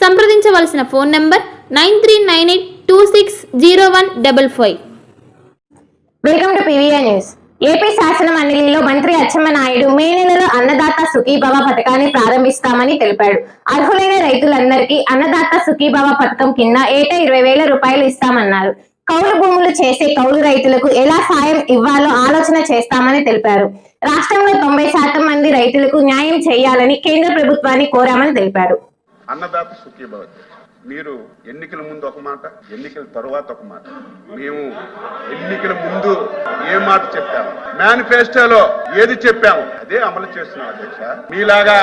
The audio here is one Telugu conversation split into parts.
సంప్రదించవలసిన phone number nine three nine eight two six zero one double five. Welcome to PVR news. AP శాసన మండలిలో మంత్రి అచ్చెన్నాయుడు మే నెలలో అన్నదాత సుఖీభవ పథకాన్ని ప్రారంభిస్తామని తెలిపాడు. అర్హులైన రైతులందరికీ అన్నదాత సుఖీభవ పథకం కింద ఏటా ఇరవై వేల రూపాయలు ఇస్తామన్నారు. కౌలు భూములు చేసే కౌలు రైతులకు ఎలా సాయం ఇవ్వాలో ఆలోచన చేస్తామని తెలిపారు. రాష్ట్రంలో తొంభై శాతం మంది రైతులకు న్యాయం చేయాలని కేంద్ర ప్రభుత్వాన్ని కోరామని తెలిపారు. అన్నదాత సుఖీభవతి. మీరు ఎన్నికల ముందు ఒక మాట ఎన్నికల తరువాత ఒక మాట. మేము ఎన్నికల ముందు ఏ మాట చెప్పాము? మేనిఫెస్టోలో ఏది చెప్పాము? అదే అమలు చేస్తున్నాం అధ్యక్ష. మీలాగా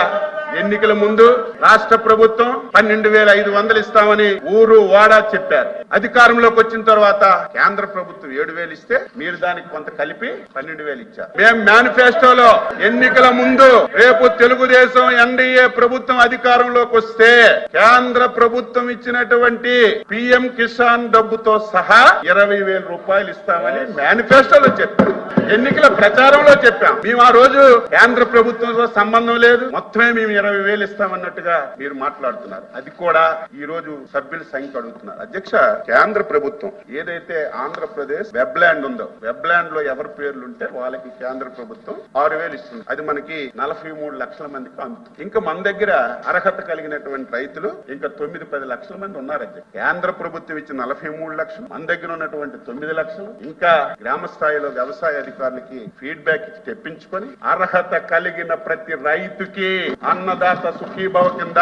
ఎన్నికల ముందు రాష్ట్ర ప్రభుత్వం పన్నెండు వేల ఐదు వందలు ఇస్తామని ఊరు వాడా చెప్పారు. అధికారంలోకి వచ్చిన తర్వాత కేంద్ర ప్రభుత్వం ఏడు వేలు ఇస్తే మీరు దానికి కొంత కలిపి పన్నెండు వేలు ఇచ్చారు. మేము మేనిఫెస్టోలో ఎన్నికల ముందు రేపు తెలుగుదేశం ఎన్డీఏ ప్రభుత్వం అధికారంలోకి వస్తే కేంద్ర ప్రభుత్వం ఇచ్చినటువంటి పిఎం కిసాన్ డబ్బుతో సహా ఇరవై వేల రూపాయలు ఇస్తామని మేనిఫెస్టోలో చెప్పారు. ఎన్నికల ప్రచారంలో చెప్పాం. మేము ఆ రోజు కేంద్ర ప్రభుత్వంతో సంబంధం లేదు. మొత్తమే మేము ఇరవై వేలు ఇస్తామన్నట్టుగా మీరు మాట్లాడుతున్నారు. అది కూడా ఈ రోజు సభ్యుల సంఖ్య అడుగుతున్నారు. అధ్యక్ష కేంద్ర ప్రభుత్వం ఏదైతే ఆంధ్రప్రదేశ్ వెబ్ ల్యాండ్ ఉందో వెబ్ ల్యాండ్లో ఎవరి పేర్లు ఉంటే వాళ్ళకి కేంద్ర ప్రభుత్వం ఆరు వేలు ఇస్తుంది. అది మనకి నలభై మూడు లక్షల మందికి అందుతుంది. ఇంకా మన దగ్గర అర్హత కలిగినటువంటి రైతులు ఇంకా తొమ్మిది పది లక్షల మంది ఉన్నారు అధ్యక్ష. కేంద్ర ప్రభుత్వం ఇచ్చిన నలభై మూడు లక్షలు మన దగ్గర ఉన్నటువంటి తొమ్మిది లక్షలు ఇంకా గ్రామ స్థాయిలో వ్యవసాయ అధికారులకి ఫీడ్బ్యాక్ ఇచ్చి తెప్పించుకొని అర్హత కలిగిన ప్రతి రైతుకి అన్నదాత సుఖీభవ కింద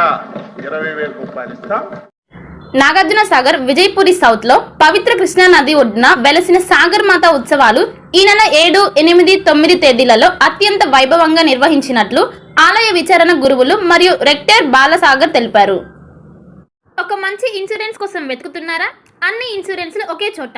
ఇరవై వేల రూపాయలు ఇస్తాం. నాగార్జున సాగర్ విజయపురి సౌత్లో పవిత్ర కృష్ణా నది ఒడ్డున వెలసిన సాగర్ మాత ఉత్సవాలు ఈ నెల ఏడు ఎనిమిది తొమ్మిది తేదీలలో అత్యంత వైభవంగా నిర్వహించినట్లు ఆలయ విచారణ గురువులు మరియు రెక్టర్ బాలసాగర్ తెలిపారు. ఒక మంచి ఇన్సూరెన్స్ కోసం వెతుకుతున్నారా? అన్ని ఇన్సూరెన్స్లు ఒకే చోట.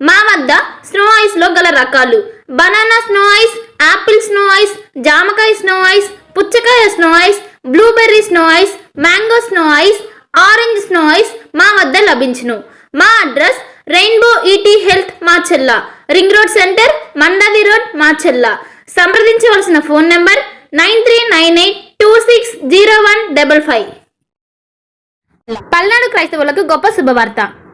మా వద్ద స్నో ఐస్లో గల రకాలు. Banana snow ice apple snow ice జామకాయ స్నో ఐస్ పుచ్చకాయ snow ice blueberry snow ice mango snow ice orange snow ice మా వద్ద లభించును. మా address rainbow ET health Macherla ring road centre Mandavi road Macherla సంప్రదించవలసిన phone number nine three nine eight two six zero one double five. Palnadu క్రైస్తవులకు గొప్ప శుభవార్త.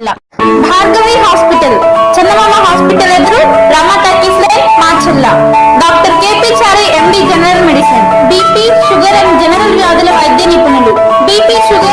భార్గవి హాస్పిటల్. చందమామ హాస్పిటల్ ఎదురు Rama talkies line Macherla doctor KP Chari MD general medicine. BP sugar and general వ్యాధుల వైద్య నిపుణులు. BP sugar